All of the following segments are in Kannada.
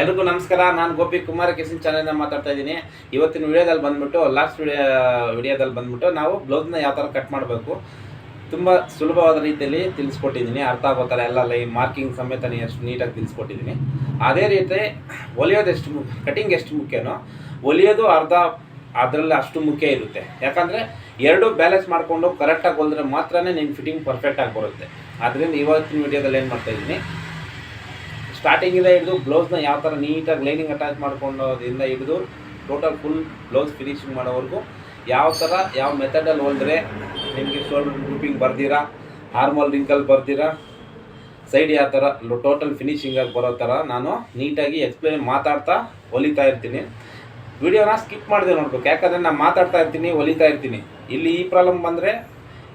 ಎಲ್ರಿಗೂ ನಮಸ್ಕಾರ. ನಾನು ಗೋಪಿ ಕುಮಾರ, ಕಿಸಿನ್ ಚಾನಲ್ನ ಮಾತಾಡ್ತಾ ಇದ್ದೀನಿ. ಇವತ್ತಿನ ವಿಡಿಯೋದಲ್ಲಿ ಬಂದ್ಬಿಟ್ಟು ಲಾಸ್ಟ್ ವಿಡಿಯೋ ವಿಡಿಯೋದಲ್ಲಿ ಬಂದ್ಬಿಟ್ಟು ನಾವು ಬ್ಲೌಸ್ನ ಯಾವ ಥರ ಕಟ್ ಮಾಡಬೇಕು, ತುಂಬ ಸುಲಭವಾದ ರೀತಿಯಲ್ಲಿ ತಿಳಿಸ್ಕೊಟ್ಟಿದ್ದೀನಿ. ಅರ್ಥ ಆಗೋ ಥರ ಎಲ್ಲ ಲೈ ಮಾರ್ಕಿಂಗ್ ಸಮೇತ ಎಷ್ಟು ನೀಟಾಗಿ ತಿಳಿಸ್ಕೊಟ್ಟಿದ್ದೀನಿ. ಅದೇ ರೀತಿ ಹೊಲಿಯೋದು ಎಷ್ಟು ಕಟಿಂಗ್ ಎಷ್ಟು ಮುಖ್ಯನೋ ಹೊಲಿಯೋದು ಅರ್ಧ, ಅದರಲ್ಲಿ ಅಷ್ಟು ಮುಖ್ಯ ಇರುತ್ತೆ. ಯಾಕಂದರೆ, ಎರಡು ಬ್ಯಾಲೆನ್ಸ್ ಮಾಡಿಕೊಂಡು ಕರೆಕ್ಟಾಗಿ ಹೊಲಿದ್ರೆ ಮಾತ್ರ ನಿಮ್ಮ ಫಿಟ್ಟಿಂಗ್ ಪರ್ಫೆಕ್ಟಾಗಿ ಬರುತ್ತೆ. ಆದ್ದರಿಂದ ಇವತ್ತಿನ ವಿಡಿಯೋದಲ್ಲಿ ಏನು ಮಾಡ್ತಾ ಇದ್ದೀನಿ ಸ್ಟಾರ್ಟಿಂಗಿಂದ ಹಿಡಿದು ಬ್ಲೌಸ್ನ ಯಾವ ಥರ ನೀಟಾಗಿ ಲೈನಿಂಗ್ ಅಟ್ಯಾಚ್ ಮಾಡ್ಕೊಂಡೋದ್ರಿಂದ ಹಿಡಿದು ಟೋಟಲ್ ಫುಲ್ ಬ್ಲೌಸ್ ಫಿನಿಶಿಂಗ್ ಮಾಡೋವರೆಗೂ ಯಾವ ಥರ ಯಾವ ಮೆಥಡಲ್ಲಿ ಹೊಲಿದ್ರೆ ನಿಮಗೆ ಶೋಲ್ಡರ್ ಗ್ರೂಪಿಂಗ್ ಬರ್ದಿರಾ ಹಾರ್ಮಲ್ ರಿಂಕಲ್ ಬರ್ದಿರಾ ಸೈಡ್ ಯಾವ ಥರ ಟೋಟಲ್ ಫಿನಿಶಿಂಗಾಗಿ ಬರೋ ಥರ ನಾನು ನೀಟಾಗಿ ಎಕ್ಸ್ಪ್ಲೇನ್ ಮಾತಾಡ್ತಾ ಹೊಲಿತಾ ಇರ್ತೀನಿ. ವಿಡಿಯೋನ ಸ್ಕಿಪ್ ಮಾಡಿದೆ ನೋಡ್ಬೇಕು, ಯಾಕಂದರೆ ನಾನು ಮಾತಾಡ್ತಾ ಇರ್ತೀನಿ ಹೊಲಿತಾ ಇರ್ತೀನಿ. ಇಲ್ಲಿ ಈ ಪ್ರಾಬ್ಲಮ್ ಬಂದರೆ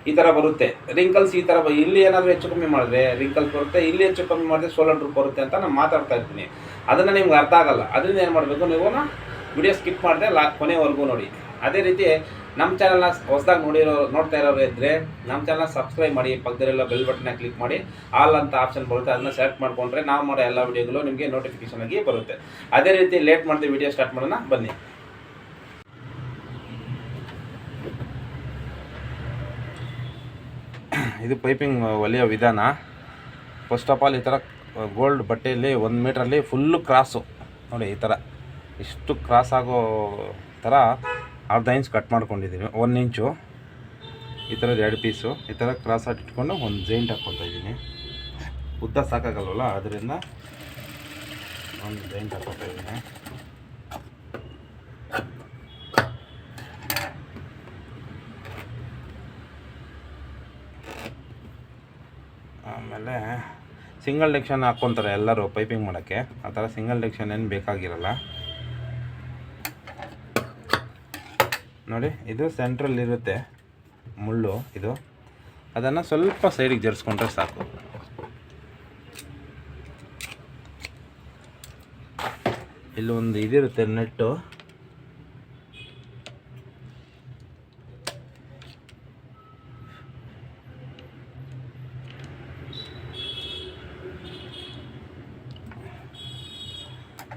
ಈ ಥರ ಬರುತ್ತೆ. ರಿಂಕಲ್ಸ್ ಈ ಥರ ಇಲ್ಲಿ ಏನಾದರೂ ಹೆಚ್ಚು ಕಮ್ಮಿ ಮಾಡಿದ್ರೆ ರಿಂಕಲ್ಸ್ ಬರುತ್ತೆ, ಇಲ್ಲಿ ಹೆಚ್ಚು ಕಮ್ಮಿ ಮಾಡಿದ್ರೆ ಸೋಲರ್ ಡ್ರೂಪ್ ಬರುತ್ತೆ ಅಂತ ನಾನು ಮಾತಾಡ್ತಾ ಇರ್ತೀನಿ ಅದನ್ನು ನಿಮ್ಗೆ ಅರ್ಥ ಆಗಲ್ಲ. ಅದರಿಂದ ಏನು ಮಾಡಬೇಕು ನೀವು ವಿಡಿಯೋ ಸ್ಕಿಪ್ ಮಾಡಿದೆ ಲಾ ಕೊನೆವರೆಗೂ ನೋಡಿ. ಅದೇ ರೀತಿ ನಮ್ಮ ಚಾನಲ್ನ ಹೊಸದಾಗಿ ನೋಡಿರೋ ನೋಡ್ತಾ ಇರೋರು ಇದ್ದರೆ ನಮ್ಮ ಚಾನಲ್ನ ಸಬ್ಸ್ಕ್ರೈಬ್ ಮಾಡಿ ಪಕ್ಕದಲ್ಲೆಲ್ಲ ಬೆಲ್ ಬಟನ್ನ ಕ್ಲಿಕ್ ಮಾಡಿ ಆಲ್ ಅಂತ ಆಪ್ಷನ್ ಬರುತ್ತೆ, ಅದನ್ನ ಸೆಲೆಕ್ಟ್ ಮಾಡ್ಕೊಂಡ್ರೆ ನಾವು ಮಾಡೋ ಎಲ್ಲ ವಿಡಿಯೋಗಳು ನಿಮಗೆ ನೋಟಿಫಿಕೇಷನ್ ಆಗಿ ಬರುತ್ತೆ. ಅದೇ ರೀತಿ ಲೇಟ್ ಮಾಡ್ತೀವಿ ವಿಡಿಯೋ ಸ್ಟಾರ್ಟ್ ಮಾಡೋಣ, ಬನ್ನಿ. ಇದು ಪೈಪಿಂಗ್ ಹೊಲಿಯೋ ವಿಧಾನ. ಫಸ್ಟ್ ಆಫ್ ಆಲ್ ಈ ಥರ ಗೋಲ್ಡ್ ಬಟ್ಟೆಯಲ್ಲಿ ಒಂದು ಮೀಟ್ರಲ್ಲಿ ಫುಲ್ಲು ಕ್ರಾಸು ನೋಡಿ, ಈ ಥರ ಇಷ್ಟು ಕ್ರಾಸ್ ಆಗೋ ಥರ ಅರ್ಧ ಇಂಚ್ ಕಟ್ ಮಾಡ್ಕೊಂಡಿದ್ದೀನಿ ಒನ್ ಇಂಚು ಈ ಥರದ ಎರಡು ಪೀಸು ಈ ಥರ ಕ್ರಾಸ್ ಇಟ್ಕೊಂಡು ಒಂದು ಜೈಂಟ್ ಹಾಕ್ಕೊತಾ ಇದ್ದೀನಿ ಉದ್ದ ಸಾಕಾಗಲ್ವಲ್ಲ, ಅದರಿಂದ ಒಂದು ಜೈಂಟ್ ಹಾಕ್ಕೊತಾ ಇದ್ದೀನಿ ಆಮೇಲೆ ಸಿಂಗಲ್ ಡೆಕ್ಷನ್ ಹಾಕ್ಕೊತಾರೆ ಎಲ್ಲರೂ ಪೈಪಿಂಗ್ ಮಾಡೋಕ್ಕೆ. ಆ ಥರ ಸಿಂಗಲ್ ಡೆಕ್ಷನ್ ಏನು ಬೇಕಾಗಿರಲ್ಲ. ನೋಡಿ, ಇದು ಸೆಂಟ್ರಲ್ ಇರುತ್ತೆ ಮುಳ್ಳು ಇದು. ಅದನ್ನು ಸ್ವಲ್ಪ ಸೈಡಿಗೆ ಜರ್ಸ್ಕೊಂಡ್ರೆ ಸಾಕು. ಇಲ್ಲೊಂದು ಇದಿರುತ್ತೆ ನೆಟ್ಟು.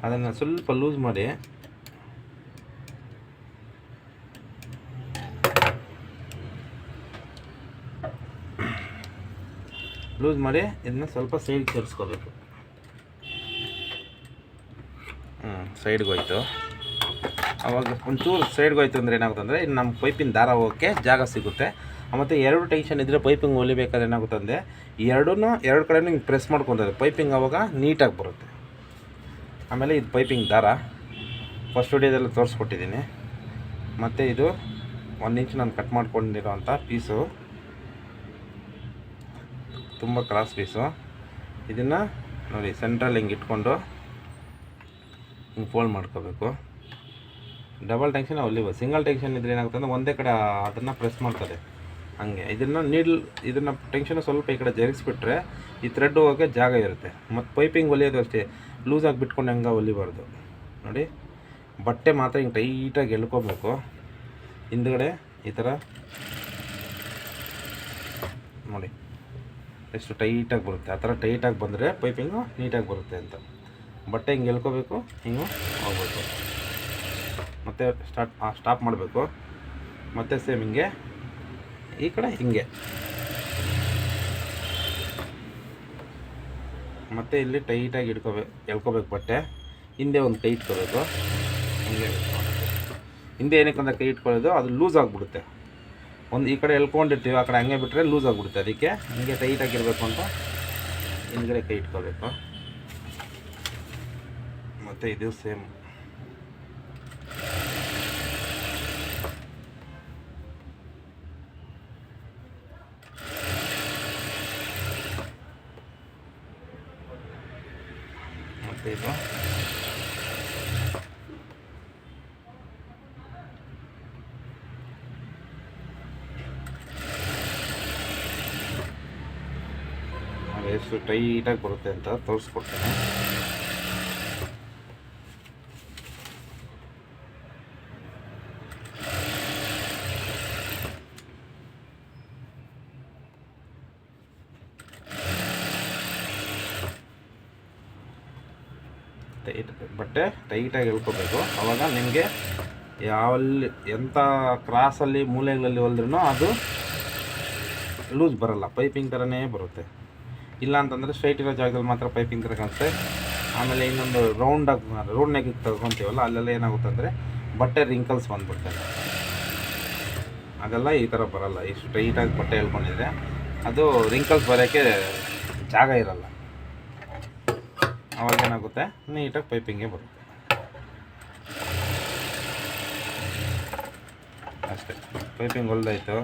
ಅದನ್ನು ಸ್ವಲ್ಪ ಲೂಸ್ ಮಾಡಿ. ಲೂಸ್ ಮಾಡಿ, ಇದನ್ನ ಸ್ವಲ್ಪ ಸೈಡ್ಗೆ ಸೇರಿಸ್ಕೋಬೇಕು. ಹ್ಞೂ ಸೈಡ್ಗೆ ಹೋಯ್ತು. ಅವಾಗ ಒಂಚೂರು ಸೈಡ್ಗೆ ಹೋಯ್ತು ಅಂದರೆ ಏನಾಗುತ್ತೆ ಅಂದರೆ ಇನ್ನು ನಮ್ಮ ಪೈಪಿನ ದಾರ ಹೋಗೋಕ್ಕೆ ಜಾಗ ಸಿಗುತ್ತೆ. ಮತ್ತು ಎರಡು ಟೆನ್ಷನ್ ಇದ್ದರೆ ಪೈಪಿಂಗ್ ಹೊಲಿಬೇಕಾದ್ರೆ ಏನಾಗುತ್ತೆ ಅಂದರೆ ಎರಡೂ ಎರಡು ಕಡೆನೂ ಹಿಂಗೆ ಪ್ರೆಸ್ ಮಾಡ್ಕೊತಾರೆ. ಪೈಪಿಂಗ್ ಅವಾಗ ನೀಟಾಗಿ ಬರುತ್ತೆ. ಆಮೇಲೆ ಇದು ಪೈಪಿಂಗ್ ದಾರ. ಫಸ್ಟ್ ವಿಡಿಯೋದಲ್ಲಿ ತೋರಿಸ್ಕೊಟ್ಟಿದ್ದೀನಿ. ಮತ್ತು ಇದು ಒಂದು ಇಂಚ್ ನಾನು ಕಟ್ ಮಾಡ್ಕೊಂಡಿರೋವಂಥ ಪೀಸು ತುಂಬ ಕ್ರಾಸ್ ಪೀಸು ಇದನ್ನು ನೋಡಿ ಸೆಂಟ್ರಲ್ಲಿ ಹಿಂಗೆ ಇಟ್ಕೊಂಡು ಹಿಂಗೆ ಫೋಲ್ಡ್ ಮಾಡ್ಕೋಬೇಕು. ಡಬಲ್ ಟೆನ್ಷನ್ ಅಲ್ಲಿ ಸಿಂಗಲ್ ಟೆನ್ಷನ್ ಇದ್ರೆ ಏನಾಗುತ್ತೆ ಅಂದರೆ ಒಂದೇ ಕಡೆ ಅದನ್ನು ಪ್ರೆಸ್ ಮಾಡ್ತದೆ. ಹಂಗೆ. ಇದನ್ನು ನೀಡ್ಲ್ ಇದನ್ನು ಟೆನ್ಷನ್ ಸ್ವಲ್ಪ ಈ ಕಡೆ ಜರುಗಿಸ್ಬಿಟ್ರೆ ಈ ಥ್ರೆಡ್ ಹೋಗೋಕ್ಕೆ ಜಾಗ ಇರುತ್ತೆ. ಮತ್ತು ಪೈಪಿಂಗ್ ಹೊಲಿಯೋದು ಅಷ್ಟೇ. ಲೂಸಾಗಿ ಬಿಟ್ಕೊಂಡು ಹೆಂಗೆ ಹೊಲಿಬಾರ್ದು ನೋಡಿ. ಬಟ್ಟೆ ಮಾತ್ರ ಹಿಂಗೆ ಟೈಟಾಗಿ ಎಳ್ಕೊಬೇಕು. ಹಿಂದ್ಗಡೆ ಈ ಥರ ನೋಡಿ. ಎಷ್ಟು ಟೈಟಾಗಿ ಬರುತ್ತೆ. ಆ ಥರ ಟೈಟಾಗಿ ಬಂದರೆ ಪೈಪಿಂಗು ನೀಟಾಗಿ ಬರುತ್ತೆ ಅಂತ. ಬಟ್ಟೆ ಹಿಂಗೆ ಎಳ್ಕೋಬೇಕು, ಹಿಂಗೆ ಹೋಗ್ಬೇಕು. ಮತ್ತು ಸ್ಟಾರ್ಟ್ ಸ್ಟಾಪ್ ಮಾಡಬೇಕು. ಮತ್ತು ಸೇಮ್ ಹಿಂಗೆ ಈ ಕಡೆ ಹಿಂಗೆ. ಮತ್ತು ಇಲ್ಲಿ ಟೈಟಾಗಿ ಇಟ್ಕೋಬೇಕು ಎಳ್ಕೋಬೇಕು ಬಟ್ಟೆ. ಹಿಂದೆ ಒಂದು ಕೈ ಇಟ್ಕೋಬೇಕು. ಹಿಂಗೆ. ಹಿಂದೆ ಏನಕ್ಕೆ ಅಂದ್ರೆ ಕೈ ಇಟ್ಕೊಳ್ಳೋದು? ಅದು ಲೂಸ್ ಆಗಿಬಿಡುತ್ತೆ. ಒಂದು ಈ ಕಡೆ ಎಳ್ಕೊಂಡಿರ್ತೀವಿ, ಆ ಕಡೆ ಹಂಗೆ ಬಿಟ್ಟರೆ ಲೂಸ್ ಆಗಿಬಿಡುತ್ತೆ ಅದಕ್ಕೆ. ಹಿಂಗೆ ಟೈಟಾಗಿರಬೇಕು ಅಂತ ಹಿಂದ್ಗಡೆ ಕೈ ಇಟ್ಕೋಬೇಕು. ಮತ್ತು ಇದು ಸೇಮ್ ಇದು ಎಷ್ಟು ಟೈಟಾಗಿ ಬರುತ್ತೆ ಅಂತ ತೋರಿಸ್ಕೊಡ್ತೀನಿ. ಬಟ್ಟೆ ಟೈಟಾಗಿ ಎಳ್ಕೊಬೇಕು ಅವಾಗ ನಿಮಗೆ ಯಾವಲ್ಲಿ ಎಂಥ ಕ್ರಾಸಲ್ಲಿ ಮೂಲೆಗಳಲ್ಲಿ ಹೊಲಿದ್ರೂ ಅದು ಲೂಸ್ ಬರಲ್ಲ. ಪೈಪಿಂಗ್ ಥರನೇ ಬರುತ್ತೆ. ಇಲ್ಲ ಅಂತಂದರೆ ಸ್ಟ್ರೈಟ್ ಇರೋ ಜಾಗದಲ್ಲಿ ಮಾತ್ರ ಪೈಪಿಂಗ್ ಥರ ಕಾಣುತ್ತೆ ಆಮೇಲೆ ಇನ್ನೊಂದು ರೌಂಡಾಗಿ ರೌಂಡ್ ನೆಗ್ ತಗೊತೀವಲ್ಲ ಅಲ್ಲೆಲ್ಲ ಏನಾಗುತ್ತೆ ಅಂದರೆ ಬಟ್ಟೆ ರಿಂಕಲ್ಸ್ ಬಂದ್ಬಿಡ್ತದೆ ಅದೆಲ್ಲ ಈ ಥರ ಬರಲ್ಲ. ಈ ಸ್ಟ್ರೈಟಾಗಿ ಬಟ್ಟೆ ಹೇಳ್ಕೊಂಡಿದ್ರೆ ಅದು ರಿಂಕಲ್ಸ್ ಬರೋಕ್ಕೆ ಜಾಗ ಇರಲ್ಲ. ಅವಾಗ ಏನಾಗುತ್ತೆ? ನೀಟಾಗಿ ಪೈಪಿಂಗೇ ಬರುತ್ತೆ. ಅಷ್ಟೇ. ಪೈಪಿಂಗ್ ಹೊಲ್ದಾಯ್ತು.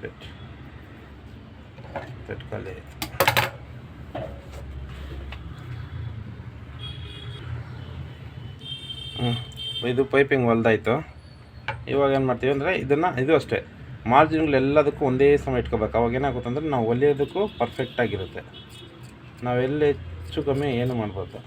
ಸೆಟ್ ಇದು ಪೈಪಿಂಗ್ ಹೊಲ್ದಾಯ್ತು. ಇವಾಗ ಏನು ಮಾಡ್ತೀವಿ ಅಂದರೆ ಇದನ್ನು, ಇದು ಅಷ್ಟೇ. ಮಾರ್ಜಿನ್ಗಳೆಲ್ಲದಕ್ಕೂ ಒಂದೇ ಸಮ ಇಟ್ಕೋಬೇಕು. ಅವಾಗ ಏನಾಗುತ್ತೆ ಅಂದರೆ ನಾವು ಹೊಲಿಯೋದಕ್ಕೂ ಪರ್ಫೆಕ್ಟಾಗಿರುತ್ತೆ ನಾವೆಲ್ಲಿ ಹೆಚ್ಚು ಕಮ್ಮಿ ಏನು ಮಾಡ್ಬೋದು?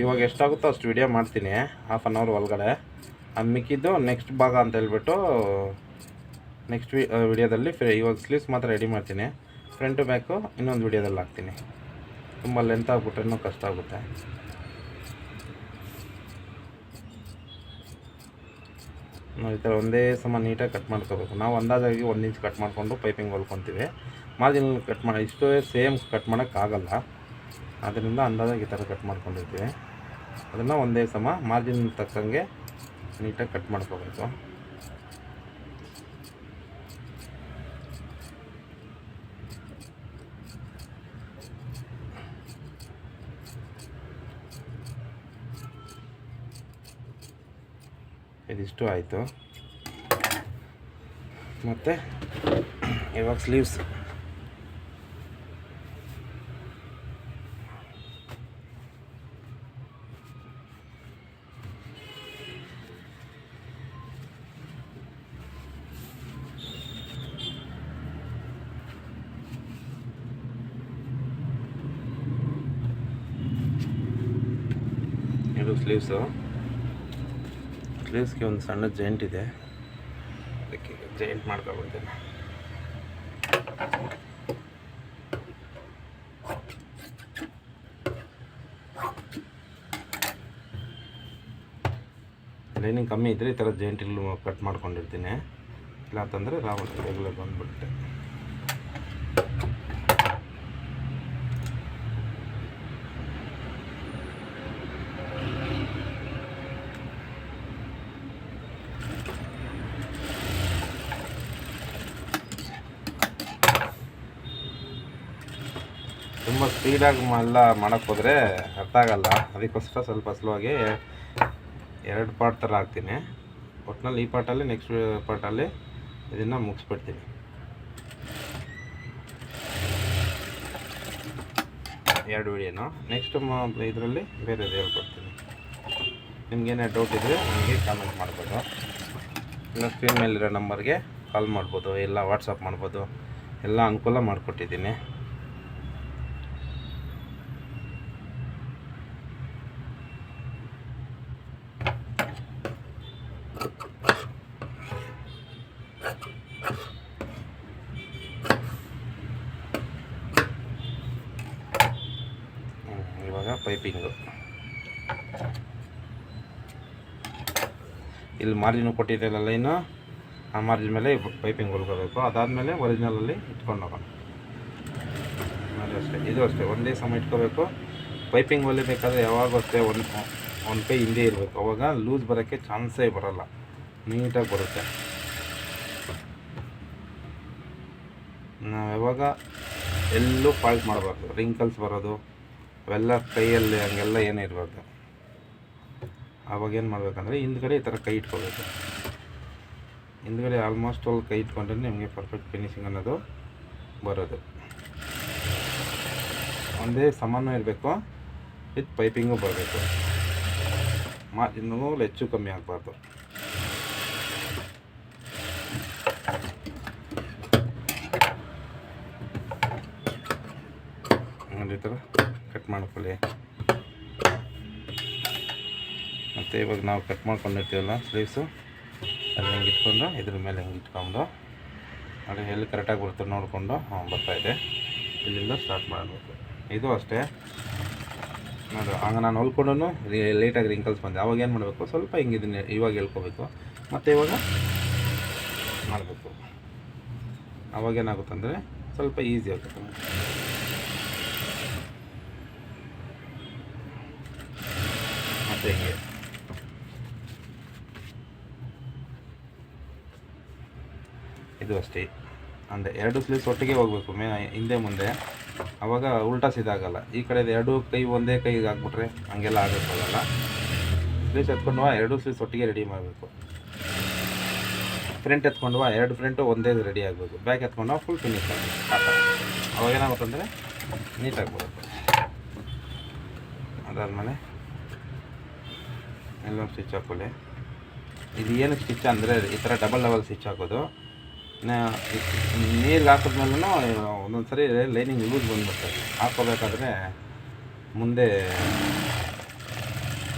ಇವಾಗ ಎಷ್ಟಾಗುತ್ತೋ ಅಷ್ಟು ವಿಡಿಯೋ ಮಾಡ್ತೀನಿ ಹಾಫ್ ಆನ್ ಅವರ್ ಒಳಗಡೆ. ಮಿಕ್ಕಿದ್ದು ನೆಕ್ಸ್ಟ್ ಭಾಗ ಅಂತ ಹೇಳ್ಬಿಟ್ಟು ನೆಕ್ಸ್ಟ್ ವಿ ವಿಡಿಯೋದಲ್ಲಿ ಇವಾಗ ಸ್ಲೀವ್ಸ್ ಮಾತ್ರ ರೆಡಿ ಮಾಡ್ತೀನಿ. ಫ್ರಂಟು ಬ್ಯಾಕು ಇನ್ನೊಂದು ವಿಡಿಯೋದಲ್ಲಿ ಹಾಕ್ತೀನಿ. ತುಂಬ ಲೆಂತ್ ಆಗ್ಬಿಟ್ರೆ ಕಷ್ಟ ಆಗುತ್ತೆ. ಈ ಥರ ಒಂದೇ ಸಮ ನೀಟಾಗಿ ಕಟ್ ಮಾಡ್ಕೋಬೇಕು. ನಾವು ಅಂದಾಜಾಗಿ ಒಂದು ಇಂಚ್ ಕಟ್ ಮಾಡಿಕೊಂಡು ಪೈಪಿಂಗ್ ಹೊಲ್ಕೊತೀವಿ ಮಾರ್ಜಿನ್ ಕಟ್ ಮಾಡಿ ಇಷ್ಟೇ ಸೇಮ್ ಕಟ್ ಮಾಡೋಕ್ಕಾಗಲ್ಲ ಅದರಿಂದ ಅಂದಾಜಾಗಿ ಈ ಥರ ಕಟ್ ಮಾಡ್ಕೊಂಡಿರ್ತೀವಿ. ಅದನ್ನು ಒಂದೇ ಸಮ ಮಾರ್ಜಿನ್ ತಕ್ಕಂಗೆ ನೀಟಾಗಿ ಕಟ್ ಮಾಡ್ಕೋಬೇಕು ಇದಿಷ್ಟು ಆಯಿತು. ಮತ್ತು ಇವಾಗ ಸ್ಲೀವ್ಸ್ ಇದು ಸ್ಲೀವ್ಸು ಸ್ಲೀವ್ಸ್ಗೆ ಒಂದು ಸಣ್ಣ ಜೈಂಟ್ ಇದೆ. ಅದಕ್ಕೆ ಜೈಂಟ್ ಮಾಡ್ಕೊಬಿಡ್ತೇನೆ. ಲೈನಿಂಗ್ ಕಮ್ಮಿ ಇದ್ದರೆ ಈ ಥರ ಜೈಂಟ್ ಇಲ್ಲೂ ಕಟ್ ಮಾಡ್ಕೊಂಡಿರ್ತೀನಿ. ಇಲ್ಲ ಅಂತಂದರೆ ರೆಗ್ಯುಲರ್ ಬಂದುಬಿಡುತ್ತೆ ತುಂಬ ಸ್ಪೀಡಾಗಿ ಎಲ್ಲ ಮಾಡೋಕ್ಕೆ ಹೋದರೆ ಅರ್ಥ ಆಗಲ್ಲ. ಅದಕ್ಕೋಸ್ಕರ ಸ್ವಲ್ಪ ಸ್ಲೋವಾಗಿ ಎರಡು ಪಾರ್ಟ್ ಥರ ಹಾಕ್ತೀನಿ. ಒಟ್ಟಿನಲ್ಲಿ ಈ ಪಾರ್ಟಲ್ಲಿ ನೆಕ್ಸ್ಟ್ ಪಾರ್ಟಲ್ಲಿ ಇದನ್ನು ಮುಗಿಸ್ಬಿಡ್ತೀನಿ. ಎರಡು ವಿಡಿಯೋನು? ನೆಕ್ಸ್ಟ್ ಇದರಲ್ಲಿ ಬೇರೆದು ಹೇಳ್ಕೊಡ್ತೀನಿ. ನಿಮ್ಗೇನೇ ಡೌಟ್ ಇದ್ದರೆ ನನಗೆ ಕಾಮೆಂಟ್ ಮಾಡ್ಬೋದು. ಇಲ್ಲ ಸ್ಕ್ರೀನ್ ಮೇಲಿರೋ ನಂಬರ್ಗೆ ಕಾಲ್ ಮಾಡ್ಬೋದು, ಇಲ್ಲ ವಾಟ್ಸಪ್ ಮಾಡ್ಬೋದು. ಎಲ್ಲ ಅನುಕೂಲ ಮಾಡಿಕೊಟ್ಟಿದ್ದೀನಿ ಹ್ಮ್, ಇವಾಗ ಪೈಪಿಂಗು ಇಲ್ಲಿ ಮಾರ್ಜಿನ್ ಕೊಟ್ಟಿದ್ದೆಲ್ಲ ಲೈನು ಆ ಮಾರ್ಜಿನ್ ಮೇಲೆ ಪೈಪಿಂಗ್ ಹೊಲ್ಕೋಬೇಕು ಅದಾದಮೇಲೆ ಒರಿಜಿನಲಲ್ಲಿ ಇಟ್ಕೊಂಡು ಹೋಗೋಣ. ಅಷ್ಟೇ, ಇದು ಅಷ್ಟೇ ಒಂದೇ ಸಮ ಇಟ್ಕೋಬೇಕು. ಪೈಪಿಂಗ್ ಹೊಲಿಬೇಕಾದ್ರೆ ಯಾವಾಗ ಅಷ್ಟೇ ಒಂದು ಒಂದು ಕೈ ಹಿಂದೆ ಇರಬೇಕು. ಅವಾಗ ಲೂಸ್ ಬರೋಕ್ಕೆ ಚಾನ್ಸೇ ಬರೋಲ್ಲ. ನೀಟಾಗಿ ಬರುತ್ತೆ. ನಾವು ಯಾವಾಗ ಎಲ್ಲೂ ಫಾಲ್ಟ್ ಮಾಡಬಾರ್ದು. ರಿಂಕಲ್ಸ್ ಬರೋದು. ಅವೆಲ್ಲ ಕೈಯಲ್ಲಿ ಹಂಗೆಲ್ಲ ಏನೂ ಇರಬಾರ್ದು. ಆವಾಗ ಏನು ಮಾಡಬೇಕಂದ್ರೆ ಹಿಂದ್ಗಡೆ ಈ ಥರ ಕೈ ಇಟ್ಕೋಬೇಕು. ಹಿಂದ್ಗಡೆ ಆಲ್ಮೋಸ್ಟ್ ಅಲ್ಲಿ ಕೈ ಇಟ್ಕೊಂಡ್ರೆ ನಿಮಗೆ ಪರ್ಫೆಕ್ಟ್ ಫಿನಿಷಿಂಗ್ ಅನ್ನೋದು ಬರೋದು. ಒಂದೇ ಸಮಾನ ಇರಬೇಕು, ವಿತ್ ಪೈಪಿಂಗು ಬರಬೇಕು. ಮಾ ಇನ್ನೂ ಹೆಚ್ಚು ಕಮ್ಮಿ ಆಗಬಾರ್ದು. ನೋಡಿ ಈ ಥರ ಕಟ್ ಮಾಡ್ಕೊಳ್ಳಿ. ಮತ್ತು ಇವಾಗ ನಾವು ಕಟ್ ಮಾಡ್ಕೊಂಡಿರ್ತೀವಲ್ಲ ಸ್ಲೀವ್ಸು ಅಲ್ಲಿ ಹಿಂಗೆ ಇಟ್ಕೊಂಡು, ಇದ್ರ ಮೇಲೆ ಹಿಂಗೆ ಇಟ್ಕೊಂಡು. ಅದು ಎಲ್ಲಿ ಕರೆಕ್ಟಾಗಿ ಬರುತ್ತೆ ನೋಡಿಕೊಂಡು, ಹಾಂ ಬರ್ತಾಯಿದೆ ಇಲ್ಲಿಂದ ಸ್ಟಾರ್ಟ್ ಮಾಡಬೇಕು. ಇದು ಅಷ್ಟೇ. ನೋಡಿ ಹಂಗೆ ನಾನು ಹೊಲ್ಕೊಂಡು ಲೇಟಾಗಿ ರಿಂಕಲ್ಸ್ ಬಂದೆ ಅವಾಗ ಏನು ಮಾಡಬೇಕು? ಸ್ವಲ್ಪ ಹಿಂಗೆ ಇದನ್ನ ಇವಾಗ ಹೇಳ್ಕೊಬೇಕು ಮತ್ತು ಇವಾಗ ಮಾಡಬೇಕು. ಅವಾಗೇನಾಗುತ್ತಂದರೆ ಸ್ವಲ್ಪ ಈಸಿ ಆಗುತ್ತೆ ಮತ್ತು ಹಿಂಗೆ ಇದು ಅಷ್ಟೇ. ಅಂದರೆ ಎರಡು ಸ್ಲೀವ್ಸ್ ಒಟ್ಟಿಗೆ ಹೋಗಬೇಕು ಮೇ ಹಿಂದೆ ಮುಂದೆ. ಅವಾಗ ಉಲ್ಟಾ ಸಿದಾಗಲ್ಲ ಈ ಕಡೆ ಎರಡು ಕೈ ಒಂದೇ ಕೈಗೆ ಹಾಕ್ಬಿಟ್ರೆ ಹಂಗೆಲ್ಲ ಆಗೋಕ್ಕಾಗಲ್ಲ ಸ್ಲೀವ್ಸ್ ಎತ್ಕೊಂಡು ಎರಡು ಸ್ಲೀವ್ಸ್ ಒಟ್ಟಿಗೆ ರೆಡಿ ಮಾಡಬೇಕು. ಫ್ರಂಟ್ ಎತ್ಕೊಂಡು ಎರಡು ಫ್ರಂಟು ಒಂದೇ ರೆಡಿ ಆಗಬೇಕು. ಬ್ಯಾಕ್ ಎತ್ಕೊಂಡು ಫುಲ್ ಫಿನಿಶ್ ಆಗಬೇಕು. ಅವಾಗ ಏನಾಗುತ್ತೆ ಅಂದರೆ ನೀಟಾಗಿ ಬರುತ್ತೆ ಅದಾದಮೇಲೆ ಎಲ್ಲ ಸ್ಟಿಚ್ ಹಾಕೊಳ್ಳಿ. ಇದು ಏನು ಸ್ಟಿಚ್ ಅಂದರೆ, ಈ ಥರ ಡಬಲ್ ಡಬಲ್ ಸ್ಟಿಚ್ ಹಾಕೋದು. ನೀರಿಗೆ ಹಾಕಿದ್ಮೇಲೂ ಒಂದೊಂದು ಸರಿ ಲೈನಿಂಗ್ ಲೂಸ್ ಬಂದ್ಬಿಡ್ತದೆ. ಹಾಕೋಬೇಕಾದ್ರೆ ಮುಂದೆ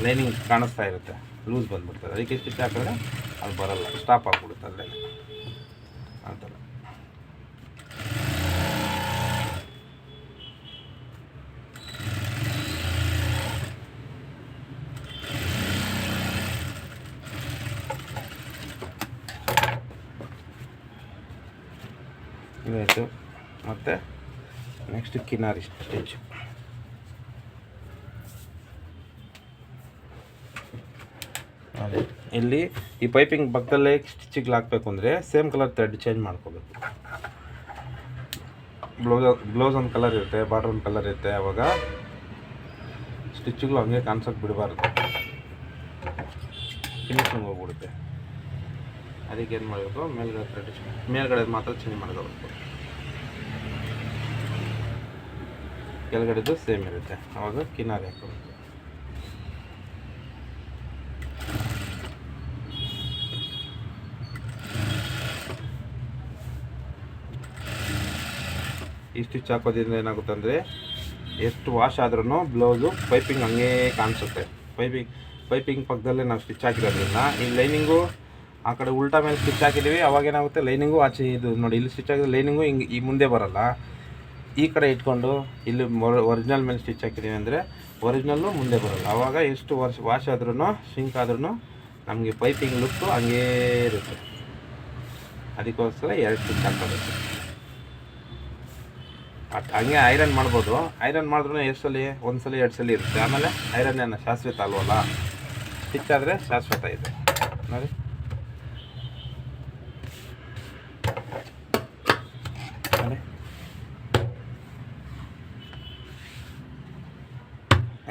ಲೈನಿಂಗ್ ಕಾಣಿಸ್ತಾ ಇರುತ್ತೆ. ಲೂಸ್ ಬಂದ್ಬಿಡ್ತದೆ. ಅದಕ್ಕೆ ಸ್ಟಿಚ್ ಹಾಕಿದ್ರೆ ಅದು ಬರಲ್ಲ. ಸ್ಟಾಪ್ ಆಗ್ಬಿಡುತ್ತೆ ಅಲ್ಲೇ ಆ ಥರ. ಇದಾಯಿತು ಮತ್ತು ನೆಕ್ಸ್ಟ್ ಕಿನಾರಿ ಸ್ಟಿಚ್ ಅದೇ. ಇಲ್ಲಿ ಈ ಪೈಪಿಂಗ್ ಪಕ್ಕದಲ್ಲೇ ಸ್ಟಿಚಿಗೆ ಹಾಕಬೇಕು ಅಂದರೆ ಸೇಮ್ ಕಲರ್ ಥ್ರೆಡ್ ಚೇಂಜ್ ಮಾಡ್ಕೋಬೇಕು. ಬ್ಲೌಸ್ ಬ್ಲೌಸ್ ಒಂದು ಕಲರ್ ಇರುತ್ತೆ ಬಾರ್ಡರ್ ಒಂದು ಕಲರ್ ಇರುತ್ತೆ ಆವಾಗ ಸ್ಟಿಚ್ಗಳು ಹಂಗೆ ಕಾಣಿಸೋಕೆ ಬಿಡಬಾರ್ದು. ಫಿನಿಶಿಂಗ್ ಹೋಗ್ಬಿಡುತ್ತೆ. ಅದಕ್ಕೆ ಏನು ಮಾಡಬೇಕು? ಮೇಲ್ಗಡೆ ಥ್ರೆಡ್ ಮೇಲ್ಗಡೆ ಮಾತ್ರ ಚೇಂಜ್ ಮಾಡ್ಕೋಬೇಕು. ಕೆಳಗಡೆದು ಸೇಮ್ ಇರುತ್ತೆ. ಅವಾಗ ಕಿನಾರಿ ಹಾಕೋಬೇಕು ಈ ಸ್ಟಿಚ್ ಹಾಕೋದ್ರಿಂದ ಏನಾಗುತ್ತೆ ಅಂದರೆ ಎಷ್ಟು ವಾಶ್ ಆದ್ರೂ ಬ್ಲೌಸು ಪೈಪಿಂಗ್ ಹಂಗೇ ಕಾಣಿಸುತ್ತೆ. ಪೈಪಿಂಗ್ ಪೈಪಿಂಗ್ ಪಕ್ಕದಲ್ಲೇ ನಾವು ಸ್ಟಿಚ್ ಹಾಕಿರೋದ್ರಿಂದ ಈ ಲೈನಿಂಗು ಆ ಕಡೆ ಉಲ್ಟಾ ಮೇಲೆ ಸ್ಟಿಚ್ ಹಾಕಿದ್ದೀವಿ ಅವಾಗ ಏನಾಗುತ್ತೆ ಲೈನಿಂಗು ಆಚೆ ಇದು ನೋಡಿ, ಇಲ್ಲಿ ಸ್ಟಿಚ್ ಹಾಕಿದ್ರೆ ಲೈನಿಂಗು ಹಿಂಗೆ ಈ ಮುಂದೆ ಬರಲ್ಲ. ಈ ಕಡೆ ಇಟ್ಕೊಂಡು ಇಲ್ಲಿ ಒರಿಜಿನಲ್ ಮೇಲೆ ಸ್ಟಿಚ್ ಹಾಕಿದ್ದೀವಿ ಅಂದರೆ ಒರಿಜಿನಲ್ಲು ಮುಂದೆ ಬರೋಲ್ಲ. ಆವಾಗ ಎಷ್ಟು ವರ್ಷ ವಾಶ್ ಆದ್ರೂ ಸಿಂಕ್ ಆದ್ರೂ ನಮಗೆ ಪೈಪಿಂಗ್ ಲುಕ್ಕು ಹಂಗೇ ಇರುತ್ತೆ. ಅದಕ್ಕೋಸ್ಕರ ಎರಡು ಸ್ಟಿಚ್ ಹಾಕೋಬೇಕು ಅಟ್ ಹಂಗೆ ಐರನ್ ಮಾಡ್ಬೋದು. ಐರನ್ ಮಾಡಿದ್ರೂ ಎಷ್ಟು ಸಲ ಒಂದು ಸಲ ಎರಡು ಸಲ ಇರುತ್ತೆ. ಆಮೇಲೆ ಐರನ್ ಏನು ಶಾಶ್ವತ ಅಲ್ವಲ್ಲ? ಸ್ಟಿಚ್ ಆದರೆ ಶಾಶ್ವತ ಇದೆ. ನೋಡಿ ನೋಡಿ.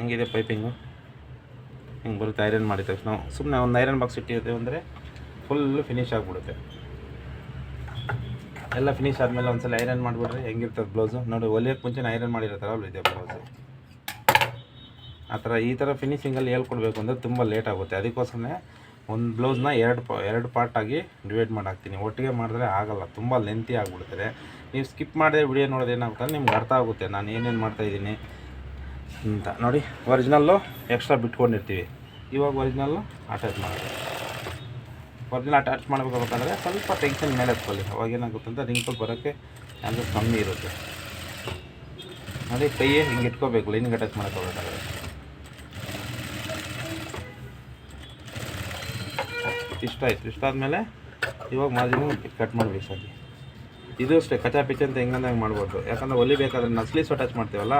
ಹಂಗಿದೆ ಪೈಪಿಂಗು. ಹಿಂಗೆ ಬರುತ್ತೆ, ಐರನ್ ಮಾಡಿದ ತಕ್ಷಣ. ಸುಮ್ಮನೆ ಒಂದು ಐರನ್ ಬಾಕ್ಸ್ ಇಟ್ಟಿರ್ತೀವಿ ಅಂದರೆ ಫುಲ್ಲು ಫಿನಿಶ್ ಆಗಿಬಿಡುತ್ತೆ. ಎಲ್ಲ ಫಿನಿಶ್ ಆದಮೇಲೆ ಒಂದ್ಸಲ ಐರನ್ ಮಾಡಿಬಿಟ್ರೆ ಹೆಂಗಿರ್ತದೆ ಬ್ಲೌಸು ನೋಡಿ ಹೊಲಿಯೋಕ್ಕೆ ಮುಂಚೆ ಐರನ್ ಮಾಡಿರ್ತಾರಲ್ಲ ಇದೆ ಬ್ಲೌಸು ಆ ಥರ ಈ ಥರ ಫಿನಿಶಿಂಗಲ್ಲಿ ಹೇಳ್ಕೊಡ್ಬೇಕು ಅಂದರೆ ತುಂಬ ಲೇಟ್ ಆಗುತ್ತೆ. ಅದಕ್ಕೋಸ್ಕರನೇ ಒಂದು ಬ್ಲೌಸ್ನ ಎರಡು ಪಾ, ಎರಡು ಪಾರ್ಟಾಗಿ ಡಿವೈಡ್ ಮಾಡಾಕ್ತೀನಿ. ಒಟ್ಟಿಗೆ ಮಾಡಿದ್ರೆ ಆಗಲ್ಲ, ತುಂಬ ಲೆಂತಿ ಆಗಿಬಿಡ್ತದೆ ನೀವು ಸ್ಕಿಪ್ ಮಾಡಿದ್ರೆ ವಿಡಿಯೋ ನೋಡೋದು ಏನಾಗುತ್ತೆ ನಿಮ್ಗೆ ಅರ್ಥ ಆಗುತ್ತೆ. ನಾನು ಏನೇನು ಮಾಡ್ತಾಯಿದ್ದೀನಿ ಅಂತ. ನೋಡಿ ಒರಿಜಿನಲ್ಲು ಎಕ್ಸ್ಟ್ರಾ ಬಿಟ್ಕೊಂಡಿರ್ತೀವಿ. ಇವಾಗ ಒರಿಜಿನಲ್ಲು ಅಟ್ಯಾಚ್ ಮಾಡೋದು ಒರಿಜಿನಲ್ ಅಟ್ಯಾಚ್ ಮಾಡಬೇಕಾಗಬೇಕಂದ್ರೆ ಸ್ವಲ್ಪ ಟೆನ್ಷನ್ ಮೇಲೆ ಹತ್ಕೊಳ್ಳಿ ಅವಾಗ ಏನಾಗುತ್ತೆ ಅಂತ ರಿಂಕಲ್ ಬರೋಕ್ಕೆ ಚಾನ್ಸಸ್ ಕಮ್ಮಿ ಇರುತ್ತೆ. ನೋಡಿ ಕೈಯೇ ಹಿಂಗೆ ಇಟ್ಕೋಬೇಕು ಲೈನಿಗೆ ಅಟ್ಯಾಚ್ ಮಾಡೋಕ್ಕೋಗ್ಬೇಕಾದ್ರೆ ಇಷ್ಟ ಆಯಿತು. ಇಷ್ಟ ಆದಮೇಲೆ ಇವಾಗ ಮಾರ್ಜಿನ್ ಕಟ್ ಮಾಡಬೇಕು ಸರಿ. ಇದು ಅಷ್ಟೇ ಕಚಾ ಅಂತ ಹೆಂಗಂದಂಗೆ ಹಂಗೆ ಮಾಡ್ಬೋದು. ಯಾಕಂದರೆ ಹೊಲಿಬೇಕಾದ್ರೆ ನಸ್ಲೀಸ್ ಅಟ್ಯಾಚ್ ಮಾಡ್ತೀವಲ್ಲ?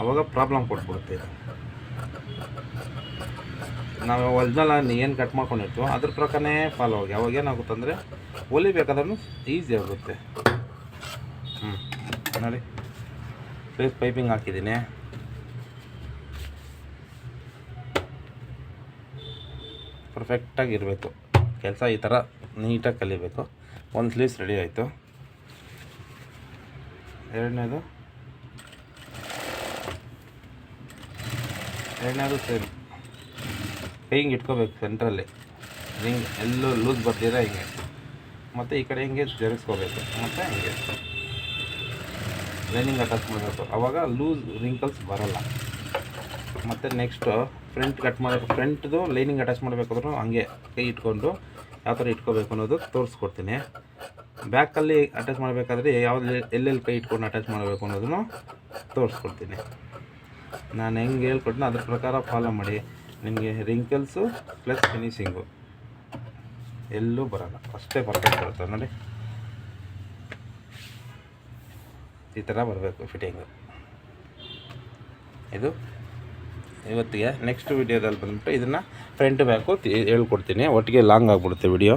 ಅವಾಗ ಪ್ರಾಬ್ಲಮ್ ಕೊಟ್ಬಿಡುತ್ತೆ. ನಾವು ಒರಿಜಿನಲ್ ಏನು ಕಟ್ ಮಾಡ್ಕೊಂಡಿರ್ತೀವೋ ಅದ್ರ ಪ್ರಕಾರನೇ ಫಾಲೋ ಆಗಿ. ಅವಾಗ ಏನಾಗುತ್ತೆ ಅಂದರೆ ಹೊಲಿಬೇಕಾದ್ರೂ ಈಸಿ ಆಗುತ್ತೆ. ಹ್ಞೂ ನೋಡಿ. ಫೇಸ್ ಪೈಪಿಂಗ್ ಹಾಕಿದ್ದೀನಿ. ಪರ್ಫೆಕ್ಟಾಗಿರಬೇಕು ಕೆಲಸ ಈ ಥರ ನೀಟಾಗಿ ಕಲಿಬೇಕು. ಒಂದು ಸ್ಲೀವ್ಸ್ ರೆಡಿ ಆಯಿತು. ಎರಡನೇದು ಎರಡನೇದು ಸೇಮ್ ಹಿಂಗೆ ಇಟ್ಕೋಬೇಕು ಸೆಂಟ್ರಲ್ಲಿ ಹಿಂಗೆ ಎಲ್ಲೂ ಲೂಸ್ ಬರ್ತೀರ ಹಿಂಗೆ. ಮತ್ತು ಈ ಕಡೆ ಹಿಂಗೆ ಜರುಗಿಸ್ಕೋಬೇಕು. ಮತ್ತು ಹಿಂಗೆ. ಲೈನಿಂಗ್ ಅಟ್ಯಾಚ್ ಮಾಡಬೇಕು. ಆವಾಗ ಲೂಸ್ ರಿಂಕಲ್ಸ್ ಬರಲ್ಲ. ಮತ್ತು ನೆಕ್ಸ್ಟು ಫ್ರಂಟ್ ಕಟ್ ಮಾಡಬೇಕು ಫ್ರಂಟ್ದು ಲೈನಿಂಗ್ ಅಟ್ಯಾಚ್ ಮಾಡಬೇಕಾದ್ರು ಹಂಗೆ ಕೈ ಇಟ್ಕೊಂಡು ಯಾವ ಥರ ಇಟ್ಕೋಬೇಕು ಅನ್ನೋದು ತೋರಿಸ್ಕೊಡ್ತೀನಿ. ಬ್ಯಾಕಲ್ಲಿ ಅಟ್ಯಾಚ್ ಮಾಡಬೇಕಾದ್ರೆ ಯಾವ್ದು ಎಲ್ಲೆಲ್ಲಿ ಕೈ ಇಟ್ಕೊಂಡು ಅಟ್ಯಾಚ್ ಮಾಡಬೇಕು ಅನ್ನೋದನ್ನು ತೋರಿಸ್ಕೊಡ್ತೀನಿ. ನಾನು ಹೆಂಗೆ ಹೇಳ್ಕೊಡ್ತೀನಿ ಅದ್ರ ಪ್ರಕಾರ ಫಾಲೋ ಮಾಡಿ. ನಿಮಗೆ ರಿಂಕಲ್ಸು ಪ್ಲಸ್ ಫಿನಿಶಿಂಗು ಎಲ್ಲೂ ಬರೋಲ್ಲ. ಅಷ್ಟೇ ಪರ್ಫೆಕ್ಟ್ ಬರುತ್ತೆ ನೋಡಿ. ಈ ಥರ ಬರಬೇಕು ಫಿಟ್ಟಿಂಗು ಇದು ಇವತ್ತಿಗೆ ನೆಕ್ಸ್ಟ್ ವಿಡಿಯೋದಲ್ಲಿ ಬಂದುಬಿಟ್ಟು ಇದನ್ನು ಫ್ರಂಟ್ ಬ್ಯಾಕು ಹೇಳ್ಕೊಡ್ತೀನಿ. ಒಟ್ಟಿಗೆ ಲಾಂಗ್ ಆಗಿಬಿಡುತ್ತೆ ವಿಡಿಯೋ